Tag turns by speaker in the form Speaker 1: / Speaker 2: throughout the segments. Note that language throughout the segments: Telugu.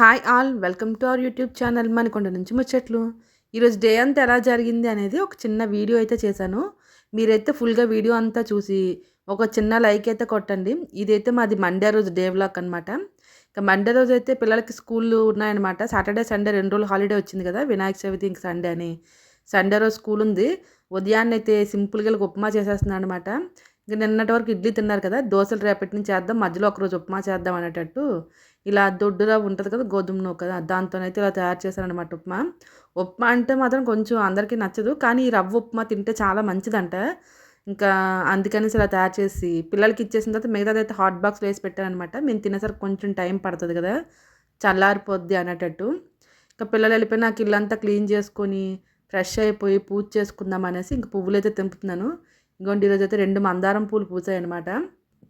Speaker 1: Hi all welcome to our YouTube channel Manakonda నుంచి ముచ్చట్లు. ఈరోజు డే అంతా ఎలా జరిగింది అనేది ఒక చిన్న వీడియో అయితే చేశాను. మీరైతే ఫుల్గా వీడియో అంతా చూసి ఒక చిన్న లైక్ అయితే కొట్టండి. ఇదైతే మాది మండే రోజు డే వ్లాగ్ అనమాట ఇక మండే రోజు అయితే పిల్లలకి స్కూళ్ళు ఉన్నాయన్నమాట. సాటర్డే సండే రెండు రోజులు హాలిడే వచ్చింది కదా వినాయక చవితి ఇంక సండే అని. సండే రోజు స్కూల్ ఉంది. ఉదయాన్నే అయితే సింపుల్గా ఉప్మా చేసేస్తున్నాను అనమాట ఇంకా నిన్నటి వరకు ఇడ్లీ తిన్నారు కదా దోశలు రేపటి నుంచి చేద్దాం మధ్యలో ఒకరోజు ఉప్మా చేద్దాం అనేటట్టు. ఇలా దొడ్డుగా ఉంటుంది కదా గోధుమ నూక కదా దాంతోనైతే ఇలా తయారు చేశారనమాట అనమాట ఉప్మా. ఉప్మా అంటే మాత్రం కొంచెం అందరికీ నచ్చదు కానీ ఈ రవ్వ ఉప్మా తింటే చాలా మంచిదంట. ఇంకా అందుకనేసి ఇలా తయారు చేసి పిల్లలకి ఇచ్చేసిన తర్వాత మిగతాదైతే హాట్ బాక్స్లో వేసి పెట్టారనమాట మేము తినేసరికి కొంచెం టైం పడుతుంది కదా చల్లారిపోద్ది అనేటట్టు ఇంకా పిల్లలు వెళ్ళిపోయి నాకు ఇల్లంతా క్లీన్ చేసుకొని ఫ్రెష్ అయిపోయి పూజ చేసుకుందాం అనేసి ఇంక పువ్వులు అయితే తెంపుతున్నాను. ఇంకోటి ఈరోజు అయితే రెండు మందారం పూలు పూసాయి అనమాట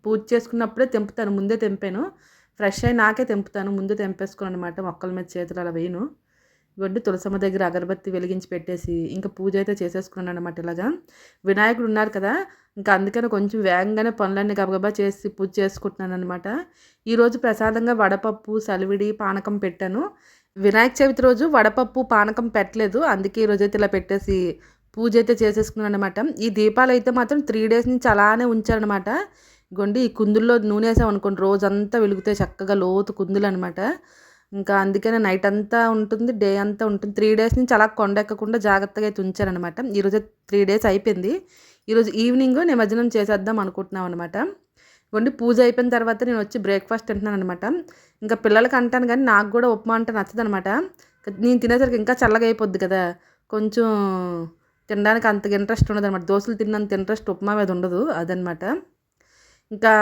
Speaker 1: పూజ చేసుకున్నప్పుడే తెంపుతాను ముందే తెంపాను. ఫ్రెష్ అయి నాకే తెంపుతాను ముందు తెంపేసుకోను అనమాట మొక్కల మీద చేతులు అలా వేయను. ఇవన్నీ తులసమ్మ దగ్గర అగరబత్తి వెలిగించి పెట్టేసి ఇంకా పూజ అయితే చేసేసుకున్నాను అనమాట ఇలాగా. వినాయకుడు ఉన్నారు కదా ఇంకా అందుకని కొంచెం వేగంగానే పనులన్నీ గబగబా చేసి పూజ చేసుకుంటున్నాను అనమాట ఈరోజు ప్రసాదంగా వడపప్పు సలివిడి పానకం పెట్టాను. వినాయక చవితి రోజు వడపప్పు పానకం పెట్టలేదు. అందుకే ఈరోజు అయితే ఇలా పెట్టేసి పూజ అయితే చేసేసుకున్నాను అనమాట ఈ దీపాలు అయితే మాత్రం త్రీ డేస్ నుంచి అలానే ఉంచారనమాట గొండి ఈ కుందుల్లో నూనె వేసామనుకోండి రోజంతా వెలుగుతాయి చక్కగా లోతు కుందులు అనమాట ఇంకా అందుకనే నైట్ అంతా ఉంటుంది డే అంతా ఉంటుంది. త్రీ డేస్ నుంచి అలా కొండ ఎక్కకుండా జాగ్రత్తగా అయితే ఉంచారనమాట. ఈరోజు త్రీ డేస్ అయిపోయింది. ఈరోజు ఈవినింగ్ నిమజ్జనం చేసేద్దాం అనుకుంటున్నాం అనమాట ఇవ్వండి పూజ అయిపోయిన తర్వాత నేను వచ్చి బ్రేక్ఫాస్ట్ తింటున్నాను అనమాట ఇంకా పిల్లలకి అంటాను కానీ నాకు కూడా ఉప్మా అంటే నచ్చదు అనమాట నేను తినేసరికి ఇంకా చల్లగా అయిపోద్ది కదా. కొంచెం తినడానికి అంతగా ఇంట్రెస్ట్ ఉండదు అనమాట దోశలు తిన్నంత ఇంట్రెస్ట్ ఉప్మా మీద ఉండదు అదనమాట. ఇంకా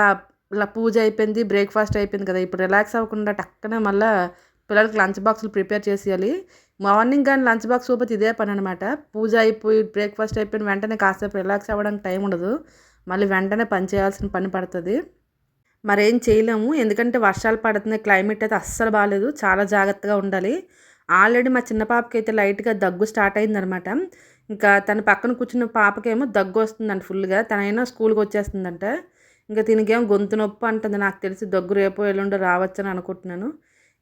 Speaker 1: ఇలా పూజ అయిపోయింది బ్రేక్ఫాస్ట్ అయిపోయింది కదా. ఇప్పుడు రిలాక్స్ అవ్వకుండా టక్కనే మళ్ళీ పిల్లలకి లంచ్ బాక్సులు ప్రిపేర్ చేసేయాలి. మార్నింగ్ కానీ లంచ్ బాక్స్ చూపతి ఇదే పని అనమాట పూజ అయిపోయి బ్రేక్ఫాస్ట్ అయిపోయిన వెంటనే కాసేపు రిలాక్స్ అవ్వడానికి టైం ఉండదు. మళ్ళీ వెంటనే పని చేయాల్సిన పని పడుతుంది. మరేం చేయలేము. ఎందుకంటే వర్షాలు పడుతున్నాయి క్లైమేట్ అయితే అస్సలు బాగాలేదు చాలా జాగ్రత్తగా ఉండాలి. ఆల్రెడీ మా చిన్న పాపకి అయితే లైట్గా దగ్గు స్టార్ట్ అయిందనమాట ఇంకా తన పక్కన కూర్చున్న పాపకేమో దగ్గు వస్తుందంట ఫుల్గా తనైనా స్కూల్కి వచ్చేస్తుందంట. ఇంకా దీనికేమో గొంతు నొప్పి అంటుంది. నాకు తెలిసి దగ్గు రేపు ఎల్లుండో రావచ్చని అనుకుంటున్నాను.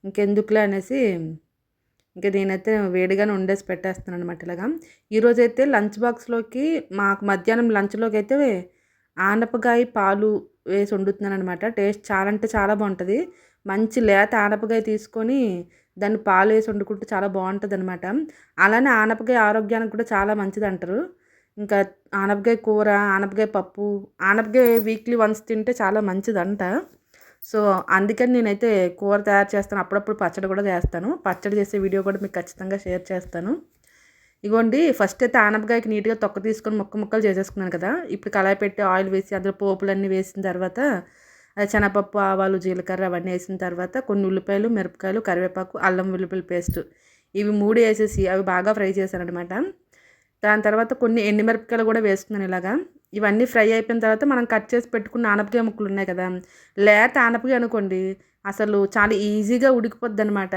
Speaker 1: ఇంకెందుకులే అనేసి ఇంకా నేనైతే వేడిగానే ఉండేసి పెట్టేస్తాను అనమాట ఇలాగా. ఈరోజైతే లంచ్ బాక్స్లోకి మాకు మధ్యాహ్నం లంచ్లోకి అయితే ఆనపకాయ పాలు వేసి వండుతున్నాను అనమాట టేస్ట్ చాలా అంటే చాలా బాగుంటుంది. మంచి లేత ఆనపకాయ తీసుకొని దాన్ని పాలు వేసి వండుకుంటే చాలా బాగుంటుంది అనమాట అలానే ఆనపకాయ ఆరోగ్యానికి కూడా చాలా మంచిది అంటారు ఇంకా ఆనపకాయ కూర ఆనపకాయ పప్పు ఆనపకాయ వీక్లీ వన్స్ తింటే చాలా మంచిదంట. సో అందుకని నేనైతే కూర తయారు చేస్తాను. అప్పుడప్పుడు పచ్చడి కూడా చేస్తాను. పచ్చడి చేసే వీడియో కూడా మీకు ఖచ్చితంగా షేర్ చేస్తాను. ఇగోండి ఫస్ట్ అయితే ఆనపకాయకి నీట్గా తొక్క తీసుకొని ముక్క ముక్కలు చేసేసుకున్నాను కదా. ఇప్పుడు కళాయి పెట్టి ఆయిల్ వేసి అందులో పోపులన్నీ వేసిన తర్వాత శనగపప్పు ఆవాలు జీలకర్ర అవన్నీ వేసిన తర్వాత కొన్ని ఉల్లిపాయలు మిరపకాయలు కరివేపాకు అల్లం వెల్లుల్లి పేస్ట్ ఇవి మూడు వేసేసి అవి బాగా ఫ్రై చేశాను అనమాట దాని తర్వాత కొన్ని ఎండుమిరపకాయలు కూడా వేసుకున్నాను ఇలాగా. ఇవన్నీ ఫ్రై అయిపోయిన తర్వాత మనం కట్ చేసి పెట్టుకున్న ఆనపకాయ ముక్కలు ఉన్నాయి కదా. లేత ఆనపకాయ అనుకోండి అసలు చాలా ఈజీగా ఉడికిపోద్ది అనమాట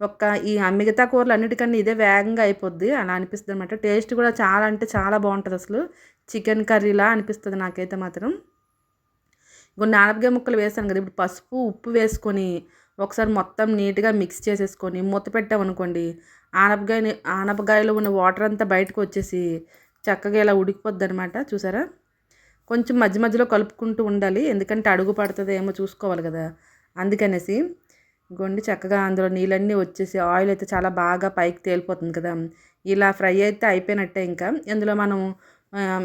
Speaker 1: ఒక్క ఈ మిగతా కూరలు అన్నిటికన్నా ఇదే వేగంగా అయిపోద్ది అలా అనిపిస్తుంది అనమాట టేస్ట్ కూడా చాలా అంటే చాలా బాగుంటుంది అసలు. చికెన్ కర్రీలా అనిపిస్తుంది నాకైతే మాత్రం. కొన్ని ఆనపకాయ ముక్కలు వేసాను కదా ఇప్పుడు పసుపు ఉప్పు వేసుకొని ఒకసారి మొత్తం నీట్గా మిక్స్ చేసేసుకొని మూత పెట్టామనుకోండి ఆనపకాయ ఆనపకాయలో ఉన్న వాటర్ అంతా బయటకు వచ్చేసి చక్కగా ఇలా ఉడికిపోద్ది అనమాట చూసారా? కొంచెం మధ్య మధ్యలో కలుపుకుంటూ ఉండాలి ఎందుకంటే అడుగు పడుతుంది ఏమో చూసుకోవాలి కదా. అందుకనేసి గొండి చక్కగా అందులో నీళ్ళన్నీ వచ్చేసి ఆయిల్ అయితే చాలా బాగా పైకి తేలిపోతుంది కదా. ఇలా ఫ్రై అయితే అయిపోయినట్టే ఇంకా. ఇందులో మనం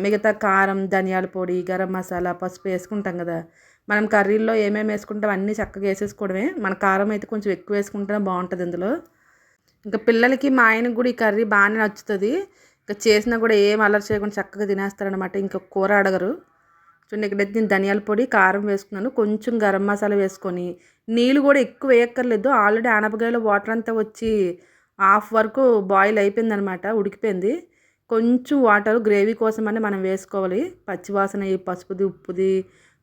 Speaker 1: మిగతా కారం ధనియాల పొడి గరం మసాలా పసుపు వేసుకుంటాం కదా. మనం కర్రీల్లో ఏమేమి వేసుకుంటాం అన్నీ చక్కగా వేసేసుకోవడమే. మన కారం అయితే కొంచెం ఎక్కువ వేసుకుంటేనే బాగుంటుంది ఇందులో. ఇంకా పిల్లలకి మా ఆయనకు కూడా ఈ కర్రీ బాగానే నచ్చుతుంది. ఇంకా చేసినా కూడా ఏం అలర్ చేయకుండా చక్కగా తినేస్తారనమాట ఇంకా కూర అడగరు. చూడండి ఇక్కడైతే నేను ధనియాల పొడి కారం వేసుకున్నాను. కొంచెం గరం మసాలా వేసుకొని నీళ్ళు కూడా ఎక్కువ వేయక్కర్లేదు. ఆల్రెడీ ఆనపకాయలో వాటర్ అంతా వచ్చి హాఫ్ వరకు బాయిల్ అయిపోయిందనమాట ఉడికిపోయింది. కొంచెం వాటర్ గ్రేవీ కోసమని మనం వేసుకోవాలి. పచ్చివాసన పసుపుది ఉప్పుది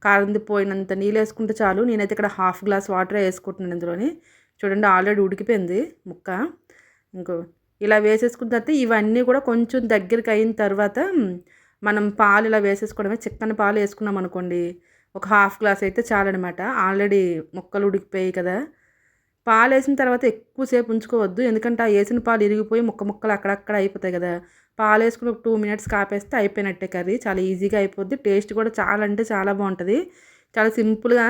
Speaker 1: కారంది పోయినంత నీళ్ళు వేసుకుంటే చాలు. నేనైతే ఇక్కడ హాఫ్ గ్లాస్ వాటర్ వేసుకుంటున్నాను ఇందులోని. చూడండి ఆల్రెడీ ఉడికిపోయింది ముక్క. ఇంకో ఇలా వేసేసుకున్న తర్వాత ఇవన్నీ కూడా కొంచెం దగ్గరికి అయిన తర్వాత మనం పాలు ఇలా వేసేసుకోవడమే చిక్కని పాలు వేసుకున్నాం అనుకోండి ఒక హాఫ్ గ్లాస్ అయితే చాలన్నమాట ఆల్రెడీ ముక్కలు ఉడికిపోయాయి కదా. పాలు వేసిన తర్వాత ఎక్కువసేపు ఉంచుకోవద్దు ఎందుకంటే ఆ వేసిన పాలు ఇరిగిపోయి ముక్క ముక్కలు అక్కడక్కడ అయిపోతాయి కదా. పాలు వేసుకుని ఒక టూ మినిట్స్ కాపేస్తే అయిపోయినట్టే కర్రీ చాలా ఈజీగా అయిపోద్ది. టేస్ట్ కూడా చాలా అంటే చాలా బాగుంటుంది. చాలా సింపుల్గా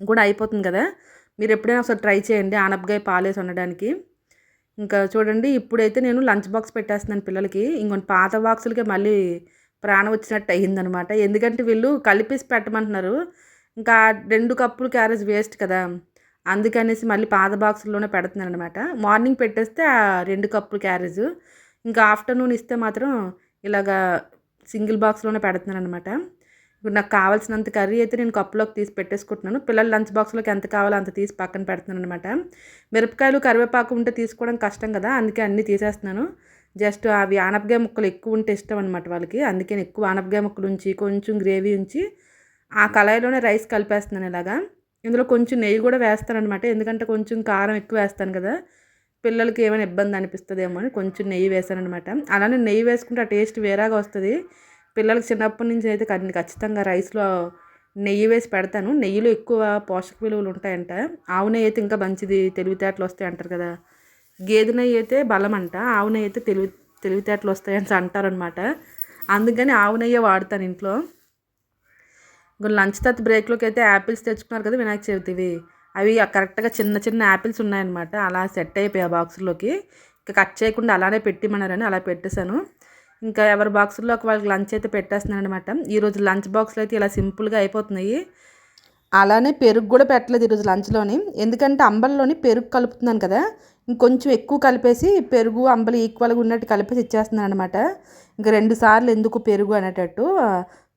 Speaker 1: కూడా అయిపోతుంది కదా. మీరు ఎప్పుడైనా ఒకసారి ట్రై చేయండి. ఆనపకాయ పాలేసి ఉండడానికి ఇంకా చూడండి ఇప్పుడైతే నేను లంచ్ బాక్స్ పెట్టేస్తున్నాను పిల్లలకి. ఇంకొన్ని పాత బాక్సులకే మళ్ళీ ప్రాణం వచ్చినట్టు అయ్యిందనమాట. ఎందుకంటే వీళ్ళు కలిపేసి పెట్టమంటున్నారు. ఇంకా రెండు కప్పులు క్యారేజ్ వేస్ట్ కదా. అందుకనేసి మళ్ళీ పాత బాక్సుల్లోనే పెడుతున్నాను అనమాట మార్నింగ్ పెట్టేస్తే ఆ రెండు కప్పులు క్యారేజ్. ఇంకా ఆఫ్టర్నూన్ ఇస్తే మాత్రం ఇలాగా సింగిల్ బాక్స్లోనే పెడుతున్నాను అనమాట ఇప్పుడు నాకు కావాల్సినంత కర్రీ అయితే నేను కప్పులోకి తీసి పెట్టేసుకుంటున్నాను. పిల్లల లంచ్ బాక్స్లోకి ఎంత కావాలో అంత తీసి పక్కన పెడుతున్నాను అనమాట మిరపకాయలు కరివేపాకు ఉంటే తీసుకోవడం కష్టం కదా అందుకే అన్నీ తీసేస్తున్నాను. జస్ట్ అవి ఆనపకాయ ముక్కలు ఎక్కువ ఉంటే ఇష్టం అనమాట వాళ్ళకి. అందుకే ఎక్కువ ఆనపకాయ ముక్కలు ఉంచి కొంచెం గ్రేవీ ఉంచి ఆ కళాయిలోనే రైస్ కలిపేస్తున్నాను ఇలాగా. ఇందులో కొంచెం నెయ్యి కూడా వేస్తాను అనమాట ఎందుకంటే కొంచెం కారం ఎక్కువ వేస్తాను కదా పిల్లలకి ఏమైనా ఇబ్బంది అనిపిస్తుందేమో అని కొంచెం నెయ్యి వేసాను అనమాట అలానే నెయ్యి వేసుకుంటే ఆ టేస్ట్ వేరేగా వస్తుంది. పిల్లలకి చిన్నప్పటి నుంచి అయితే ఖచ్చితంగా రైస్లో నెయ్యి వేసి పెడతాను. నెయ్యిలో ఎక్కువ పోషక విలువలు ఉంటాయంట. ఆవు నెయ్యి అయితే ఇంకా మంచిది. తెలివితేటలు వస్తాయి అంటారు కదా. గేదె నెయ్యి అయితే బలం అంట. ఆవు నెయ్యి అయితే తెలివి తెలివితేటలు వస్తాయని అంటారనమాట అందుకని ఆవు నెయ్యి వాడతాను ఇంట్లో. ఇంకా లంచ్ తర్వాత బ్రేక్లోకి అయితే యాపిల్స్ తెచ్చుకున్నారు కదా వినాయక చవితివి. అవి కరెక్ట్గా చిన్న చిన్న యాపిల్స్ ఉన్నాయన్నమాట. అలా సెట్ అయిపోయాయి ఆ బాక్సుల్లోకి ఇంకా కట్ చేయకుండా అలానే పెట్టిమన్నారని అలా పెట్టేశాను. ఇంకా ఎవరి బాక్సుల్లో వాళ్ళకి లంచ్ అయితే పెట్టేస్తున్నాను అనమాట ఈరోజు లంచ్ బాక్స్లో అయితే ఇలా సింపుల్గా అయిపోతున్నాయి. అలానే పెరుగు కూడా పెట్టలేదు ఈరోజు లంచ్లోని. ఎందుకంటే అంబల్లోని పెరుగు కలుపుతున్నాను కదా ఇంకొంచెం ఎక్కువ కలిపేసి పెరుగు అంబలి ఈక్వల్గా ఉన్నట్టు కలిపేసి ఇచ్చేస్తున్నాను అనమాట ఇంకా రెండు సార్లు ఎందుకు పెరుగు అనేటట్టు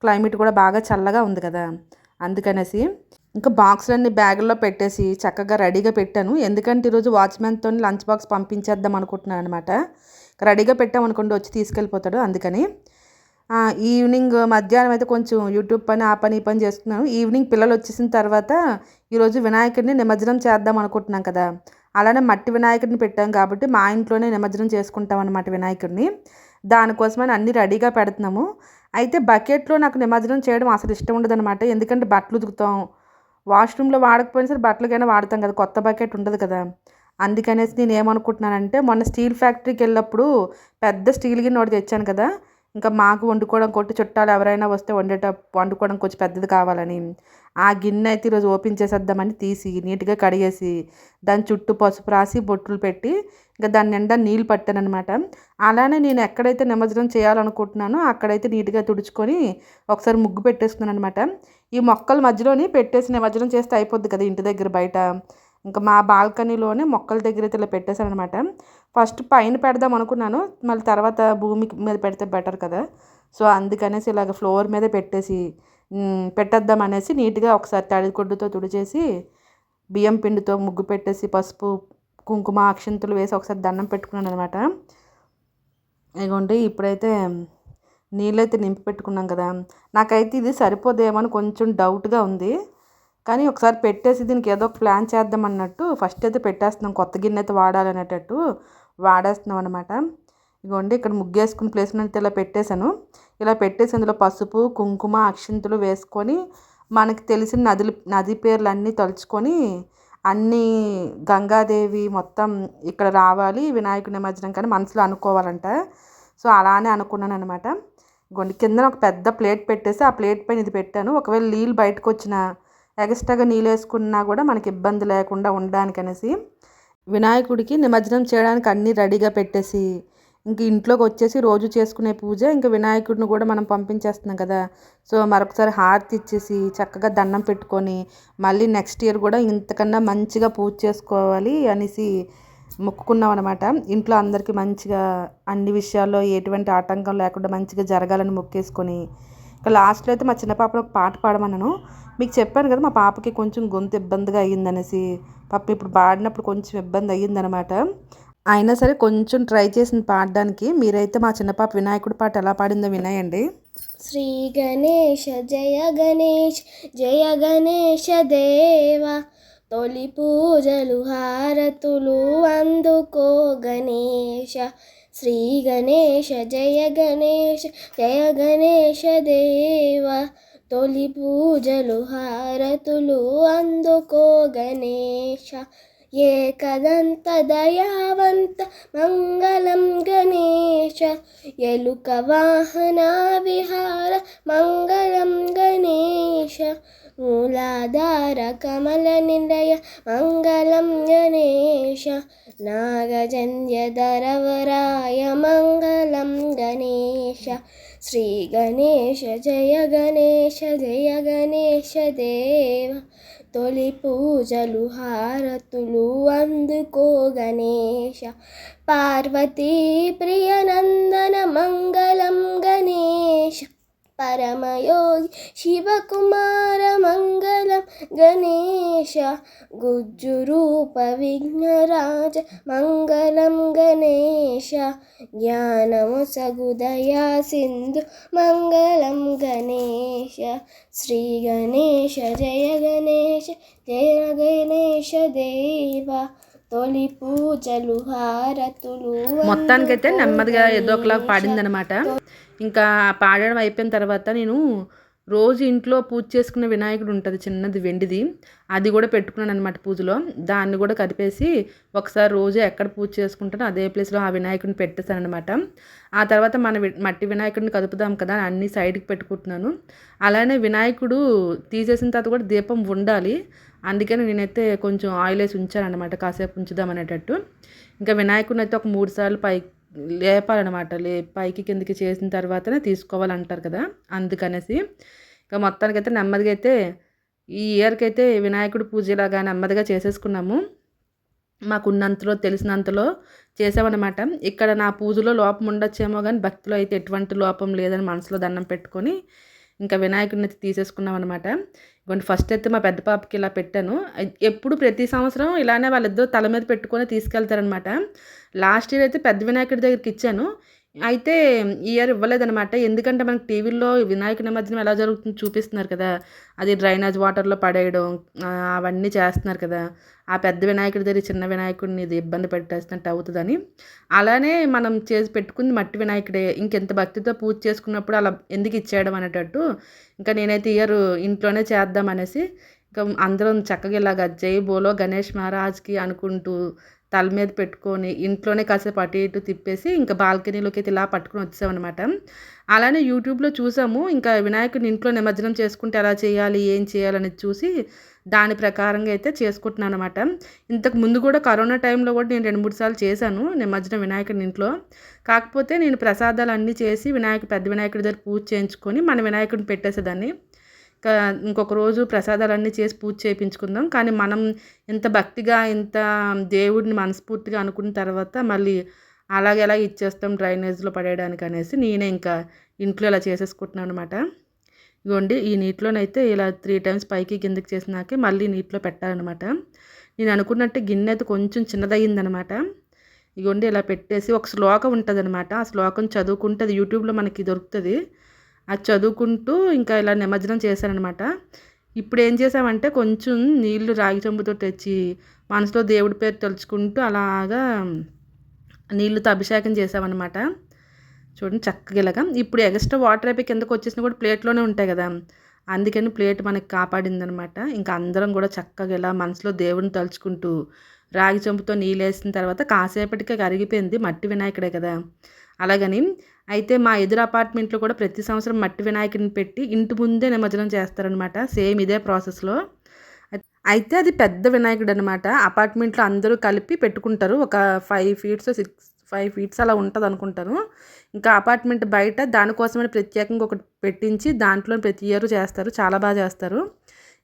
Speaker 1: క్లైమేట్ కూడా బాగా చల్లగా ఉంది కదా అందుకనేసి. ఇంకా బాక్స్లన్నీ బ్యాగుల్లో పెట్టేసి చక్కగా రెడీగా పెట్టాను. ఎందుకంటే ఈరోజు వాచ్మెన్తో లంచ్ బాక్స్ పంపించేద్దాం అనుకుంటున్నాను అనమాట రెడీగా పెట్టామనుకోండి వచ్చి తీసుకెళ్ళిపోతాడు. అందుకని ఈవినింగ్ మధ్యాహ్నం అయితే కొంచెం యూట్యూబ్ పని ఆ పని ఈ పని చేస్తున్నాను. ఈవినింగ్ పిల్లలు వచ్చేసిన తర్వాత ఈరోజు వినాయకుడిని నిమజ్జనం చేద్దాం అనుకుంటున్నాం కదా. అలానే మట్టి వినాయకుడిని పెట్టాం కాబట్టి మా ఇంట్లోనే నిమజ్జనం చేసుకుంటాం అనమాట వినాయకుడిని. దానికోసమని అన్నీ రెడీగా పెడుతున్నాము. అయితే బకెట్లో నాకు నిమజ్జనం చేయడం అసలు ఇష్టం ఉండదు అనమాట ఎందుకంటే బట్టలు ఉతుకుతాం. వాష్రూమ్లో వాడకపోయినా సరే బట్టలకైనా వాడతాం కదా. కొత్త బకెట్ ఉండదు కదా. అందుకనేసి నేను ఏమనుకుంటున్నానంటే మొన్న స్టీల్ ఫ్యాక్టరీకి వెళ్ళినప్పుడు పెద్ద స్టీల్ గిన్నె ఒకటి తెచ్చాను కదా ఇంకా మాకు వండుకోవడం కొట్టి చుట్టాలు ఎవరైనా వస్తే వండేట వండుకోవడం కొంచెం పెద్దది కావాలని. ఆ గిన్నె అయితే ఈరోజు ఓపెన్ చేసేద్దామని తీసి నీట్గా కడిగేసి దాని చుట్టూ పసుపు రాసి బొట్టులు పెట్టి ఇంకా దాని నిండా నీళ్ళు పట్టాను అనమాట అలానే నేను ఎక్కడైతే నిమజ్జనం చేయాలనుకుంటున్నానో అక్కడైతే నీట్గా తుడుచుకొని ఒకసారి ముగ్గు పెట్టేసుకున్నాను అనమాట ఈ మొక్కల మధ్యలోని పెట్టేసి నిమజ్జనం చేస్తే అయిపోద్ది కదా ఇంటి దగ్గర బయట. ఇంకా మా బాల్కనీలోనే మొక్కల దగ్గర అయితే ఇలా పెట్టేశాను అనమాట ఫస్ట్ పైన పెడదాం అనుకున్నాను మళ్ళీ తర్వాత భూమి మీద పెడితే బెటర్ కదా. సో అందుకనేసి ఇలాగ ఫ్లోర్ మీద పెట్టేసి పెట్టేద్దాం అనేసి నీట్గా ఒకసారి తడిగుడ్డుతో తుడిచేసి బియ్యం పిండితో ముగ్గు పెట్టేసి పసుపు కుంకుమ అక్షంతులు వేసి ఒకసారి దండం పెట్టుకున్నాను అనమాట ఇదిగోండి ఇప్పుడైతే నీళ్ళైతే నింపి పెట్టుకున్నాం కదా. నాకైతే ఇది సరిపోదేమో అని కొంచెం డౌట్గా ఉంది. కానీ ఒకసారి పెట్టేసి దీనికి ఏదో ఒక ప్లాన్ చేద్దాం అన్నట్టు ఫస్ట్ అయితే పెట్టేస్తున్నాం. కొత్త గిన్నె అయితే వాడాలనేటట్టు వాడేస్తున్నాం అనమాట ఇగోండి ఇక్కడ ముగ్గేసుకుని ప్లేస్ అయితే ఇలా పెట్టేశాను. ఇలా పెట్టేసి అందులో పసుపు కుంకుమ అక్షింతలు వేసుకొని మనకి తెలిసిన నదులు నది పేర్లు అన్నీ తలుచుకొని అన్నీ గంగాదేవి మొత్తం ఇక్కడ రావాలి వినాయకుడి నిమజ్జనం కానీ మనసులో అనుకోవాలంట. సో అలానే అనుకున్నాను అనమాట ఇగోండి కింద ఒక పెద్ద ప్లేట్ పెట్టేసి ఆ ప్లేట్ పైన ఇది పెట్టాను. ఒకవేళ నీళ్ళు బయటకు వచ్చిన ఎక్స్ట్రాగా నీళ్ళు వేసుకున్నా కూడా మనకి ఇబ్బంది లేకుండా ఉండడానికి అనేసి వినాయకుడికి నిమజ్జనం చేయడానికి అన్నీ రెడీగా పెట్టేసి ఇంక ఇంట్లోకి వచ్చేసి రోజు చేసుకునే పూజ ఇంకా వినాయకుడిని కూడా మనం పంపించేస్తున్నాం కదా. సో మరొకసారి హారతి ఇచ్చేసి చక్కగా దండం పెట్టుకొని మళ్ళీ నెక్స్ట్ ఇయర్ కూడా ఇంతకన్నా మంచిగా పూజ చేసుకోవాలి అనేసి మొక్కుకున్నాం అనమాట ఇంట్లో అందరికీ మంచిగా అన్ని విషయాల్లో ఎటువంటి ఆటంకం లేకుండా మంచిగా జరగాలని మొక్కేసుకొని. ఇంకా లాస్ట్లో అయితే మా చిన్న పాపను ఒక పాట పాడమన్నాను. మీకు చెప్పాను కదా మా పాపకి కొంచెం గొంతు ఇబ్బందిగా అయ్యిందనేసి. పాప ఇప్పుడు పాడినప్పుడు కొంచెం ఇబ్బంది అయ్యిందనమాట అయినా సరే కొంచెం ట్రై చేసింది పాడడానికి. మీరైతే మా చిన్న పాప వినాయకుడి పాట ఎలా పాడిందో వినాయండి.
Speaker 2: శ్రీ గణేష జయ గణేష్ జయ గణేష దేవ. తొలి పూజలు హారతులు అందుకో గణేష. శ్రీ గణేష జయ గణేష జయ గణేష దేవ. తొలి పూజలు హారతులు అందుకో గణేష ఏ కదంత దయావంత మంగళం గణేష ఎలుక వాహన విహార మంగళం గణేష మూలాధార కమల నిలయ మంగళం గణేష నాగజన్య ధరవరాయ మంగళం గణేష శ్రీ గణేశ జయ గణేశ జయ గణేశ దేవ. తొలి పూజలు హారతులు అందుకో గణేశ. పార్వతీ ప్రియనందన మంగళం గణేశ. పరమయోగి శివకుమార మంగళం గణేశ గుజ్జురూప విఘ్నరాజ మంగళం గణేశ జ్ఞానము సగుదయా సింధు మంగళం గణేశ శ్రీ గణేశ జయ గణేశ జయ గణేశ దేవ తొలి పూజలు హారతులు
Speaker 1: మొత్తానికైతే నెమ్మదిగా ఏదో ఒకలా పాడిందనమాట ఇంకా పాడడం అయిపోయిన తర్వాత నేను రోజు ఇంట్లో పూజ చేసుకున్న వినాయకుడు ఉంటుంది చిన్నది వెండిది. అది కూడా పెట్టుకున్నాను అనమాట పూజలో. దాన్ని కూడా కదిపేసి ఒకసారి రోజు ఎక్కడ పూజ చేసుకుంటానో అదే ప్లేస్లో ఆ వినాయకుడిని పెట్టేశాను అనమాట ఆ తర్వాత మన మట్టి వినాయకుడిని కదుపుదాం కదా అన్ని సైడ్కి పెట్టుకుంటున్నాను. అలానే వినాయకుడు తీసేసిన తర్వాత కూడా దీపం ఉండాలి. అందుకని నేనైతే కొంచెం ఆయిల్ వేసి ఉంచాను అనమాట కాసేపు ఉంచుదాం అనేటట్టు. ఇంకా వినాయకుడిని అయితే ఒక మూడు సార్లు పై లేపాలన్నమాట. లే పైకి కిందకి చేసిన తర్వాతనే తీసుకోవాలంటారు కదా అందుకనేసి ఇంకా మొత్తానికైతే నెమ్మదిగా అయితే ఈ ఇయర్కి అయితే వినాయకుడు పూజలాగా నెమ్మదిగా చేసేసుకున్నాము. మాకున్నంతలో తెలిసినంతలో చేసామన్నమాట. ఇక్కడ నా పూజలో లోపం ఉండొచ్చేమో కానీ భక్తిలో అయితే ఎటువంటి లోపం లేదని మనసులో దండం పెట్టుకొని ఇంకా వినాయకుడిని అయితే తీసేసుకున్నాం అనమాట ఇవ్వండి ఫస్ట్ అయితే మా పెద్ద పాపకి ఇలా పెట్టాను. ఎప్పుడు ప్రతి సంవత్సరం ఇలానే వాళ్ళిద్దరూ తల మీద పెట్టుకొని తీసుకెళ్తారనమాట లాస్ట్ ఇయర్ అయితే పెద్ద వినాయకుడి దగ్గరికి ఇచ్చాను. అయితే ఈ ఇయర్ ఇవ్వలేదనమాట ఎందుకంటే మనకి టీవీల్లో వినాయక నిమజ్జనం ఎలా జరుగుతుందో చూపిస్తున్నారు కదా. అది డ్రైనేజ్ వాటర్లో పడేయడం అవన్నీ చేస్తున్నారు కదా. ఆ పెద్ద వినాయకుడి దగ్గర చిన్న వినాయకుడిని ఇది ఇబ్బంది పెట్టేస్తున్నట్టు అవుతుందని. అలానే మనం చేసి పెట్టుకుంది మట్టి వినాయకుడే. ఇంకెంత భక్తితో పూజ చేసుకున్నప్పుడు అలా ఎందుకు ఇచ్చేయడం అనేటట్టు ఇంకా నేనైతే ఇయర్ ఇంట్లోనే చేద్దాం అనేసి ఇంకా అందరం చక్కగా ఇలాగ జై బోలో గణేష్ మహారాజ్కి అనుకుంటూ తల మీద పెట్టుకొని ఇంట్లోనే కాసేపు అటు ఇటు తిప్పేసి ఇంకా బాల్కనీలోకి అయితే ఇలా పట్టుకొని వచ్చామన్నమాట. అలానే యూట్యూబ్లో చూసాము ఇంకా వినాయకుడిని ఇంట్లో నిమజ్జనం చేసుకుంటే ఎలా చేయాలి ఏం చేయాలని చూసి దాని ప్రకారంగా అయితే చేసుకుంటున్నాను అనమాట ఇంతకు ముందు కూడా కరోనా టైంలో కూడా నేను రెండు మూడు సార్లు చేశాను నిమజ్జనం వినాయకుడిని ఇంట్లో. కాకపోతే నేను ప్రసాదాలు అన్నీ చేసి వినాయకుడు పెద్ద వినాయకుడి దగ్గర పూజ చేయించుకొని మన వినాయకుడిని పెట్టేసేదాన్ని. ఇంకొక రోజు ప్రసాదాలన్నీ చేసి పూజ చేయించుకుందాం. కానీ మనం ఇంత భక్తిగా ఇంత దేవుడిని మనస్ఫూర్తిగా అనుకున్న తర్వాత మళ్ళీ అలాగే అలా ఇచ్చేస్తాం డ్రైనేజ్లో పడేయడానికి అనేసి నేనే ఇంకా ఇంట్లో ఇలా చేసేసుకుంటున్నాను అనమాట ఇగోండి ఈ నీటిలోనైతే ఇలా త్రీ టైమ్స్ పైకి కిందకి చేసినాకే మళ్ళీ నీటిలో పెట్టాలన్నమాట. నేను అనుకున్నట్టు గిన్నె అయితే కొంచెం చిన్నదయ్యిందనమాట ఇగోండి ఇలా పెట్టేసి ఒక శ్లోకం ఉంటుంది అనమాట ఆ శ్లోకం చదువుకుంటే అది యూట్యూబ్లో మనకి దొరుకుతుంది. అది చదువుకుంటూ ఇంకా ఇలా నిమజ్జనం చేశానఅనమాట ఇప్పుడు ఏం చేసామంటే కొంచెం నీళ్ళు రాగి చెంబుతో తెచ్చి మనసులో దేవుడి పేరు తలుచుకుంటూ అలాగా నీళ్ళతో అభిషేకం చేసామన్నమాట చూడండి చక్కగా ఇలాగా. ఇప్పుడు ఎక్స్ట్రా వాటర్ అయిపోయి కిందకు వచ్చేసినా కూడా ప్లేట్లోనే ఉంటాయి కదా. అందుకని ప్లేట్ మనకి కాపాడిందనమాట. ఇంకా అందరం కూడా చక్కగా ఇలా మనసులో దేవుడిని తలుచుకుంటూ రాగి చెంపుతో నీళ్ళు వేసిన తర్వాత కాసేపటికే కరిగిపోయింది మట్టి వినాయకుడే కదా. అలాగని అయితే మా ఎదురు అపార్ట్మెంట్లో కూడా ప్రతి సంవత్సరం మట్టి వినాయకుడిని పెట్టి ఇంటి ముందే నిమజ్జనం చేస్తారనమాట సేమ్ ఇదే ప్రాసెస్లో. అయితే అది పెద్ద వినాయకుడు అనమాట అపార్ట్మెంట్లో అందరూ కలిపి పెట్టుకుంటారు. ఒక five feets six five feets అలా ఉంటుంది అనుకుంటాను ఇంకా అపార్ట్మెంట్ బయట దానికోసమని ప్రత్యేకంగా ఒకటి పెట్టించి దాంట్లో ప్రతి ఇయర్ చేస్తారు. చాలా బాగా చేస్తారు.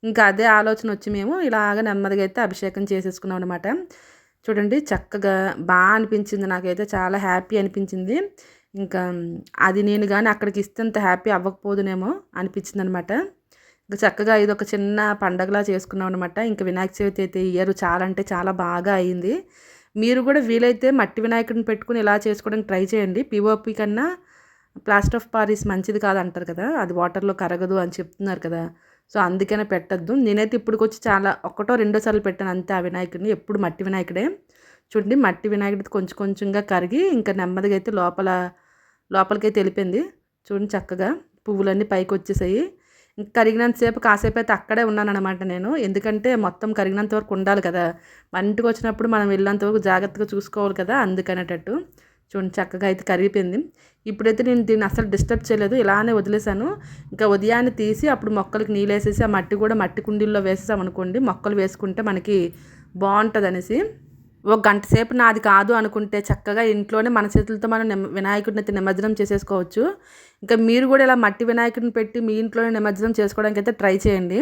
Speaker 1: ఇంకా అదే ఆలోచన వచ్చి మేము ఇలాగ నెమ్మదిగా అయితే అభిషేకం చేసేసుకున్నాం అనమాట చూడండి చక్కగా బాగా అనిపించింది నాకైతే చాలా హ్యాపీ అనిపించింది. ఇంకా అది నేను కానీ అక్కడికి ఇస్తే అంత హ్యాపీ అవ్వకపోదునేమో అనిపించింది అనమాట ఇంకా చక్కగా ఇది ఒక చిన్న పండగలా చేసుకున్నాం అనమాట ఇంకా వినాయక చవితి అయితే ఇయర్ చాలా అంటే చాలా బాగా అయింది. మీరు కూడా వీలైతే మట్టి వినాయకుడిని పెట్టుకుని ఇలా చేసుకోవడానికి ట్రై చేయండి. పిఓపి కన్నా ప్లాస్టర్ ఆఫ్ పారిస్ మంచిది కాదు అంటారు కదా అది వాటర్లో కరగదు అని చెప్తున్నారు కదా. సో అందుకనే పెట్టద్దు. నేనైతే ఇప్పటికొచ్చి చాలా ఒకటో రెండో సార్లు పెట్టాను అంతే ఆ వినాయకుడిని. ఎప్పుడు మట్టి వినాయకుడే. చూడండి మట్టి వినాయకుడి కొంచెం కొంచెంగా కరిగి ఇంకా నెమ్మదిగా అయితే లోపల లోపలికైతే వెళ్ళిపోయింది. చూడండి చక్కగా పువ్వులన్నీ పైకి వచ్చేసాయి ఇంకా కరిగినంతసేపు కాసేపు అయితే అక్కడే ఉన్నానన్నమాట నేను. ఎందుకంటే మొత్తం కరిగినంత వరకు ఉండాలి కదా. మన ఇంటికి వచ్చినప్పుడు మనం వెళ్ళినంత వరకు జాగ్రత్తగా చూసుకోవాలి కదా అందుకనేటట్టు. చూడండి చక్కగా అయితే కరిగిపోయింది. ఇప్పుడైతే నేను దీన్ని అసలు డిస్టర్బ్ చేయలేదు. ఇలానే వదిలేసాను ఇంకా ఉదయాన్నే తీసి అప్పుడు మొక్కలకి నీళ్ళు వేసేసి ఆ మట్టి కూడా మట్టి కుండీల్లో వేసేసాం అనుకోండి. మొక్కలు వేసుకుంటే మనకి బాగుంటుంది అనేసి ఒక గంట సేపు నాది కాదు అనుకుంటే చక్కగా ఇంట్లోనే మన చేతులతో మనం నిమ వినాయకుడిని అయితే నిమజ్జనం చేసేసుకోవచ్చు. ఇంకా మీరు కూడా ఇలా మట్టి వినాయకుడిని పెట్టి మీ ఇంట్లోనే నిమజ్జనం చేసుకోవడానికి అయితే ట్రై చేయండి.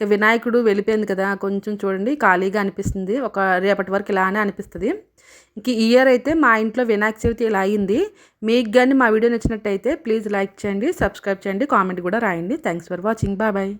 Speaker 1: ఇంకా వినాయకుడు వెళ్ళిపోయింది కదా కొంచెం చూడండి ఖాళీగా అనిపిస్తుంది. ఒక రేపటి వరకు ఇలానే అనిపిస్తుంది. ఇంక ఈ ఇయర్ అయితే మా ఇంట్లో వినాయక చవితి ఇలా అయింది. మీకు కానీ మా వీడియో నచ్చినట్టయితే ప్లీజ్ లైక్ చేయండి సబ్స్క్రైబ్ చేయండి కామెంట్ కూడా రాయండి. Thanks for watching. Bye bye.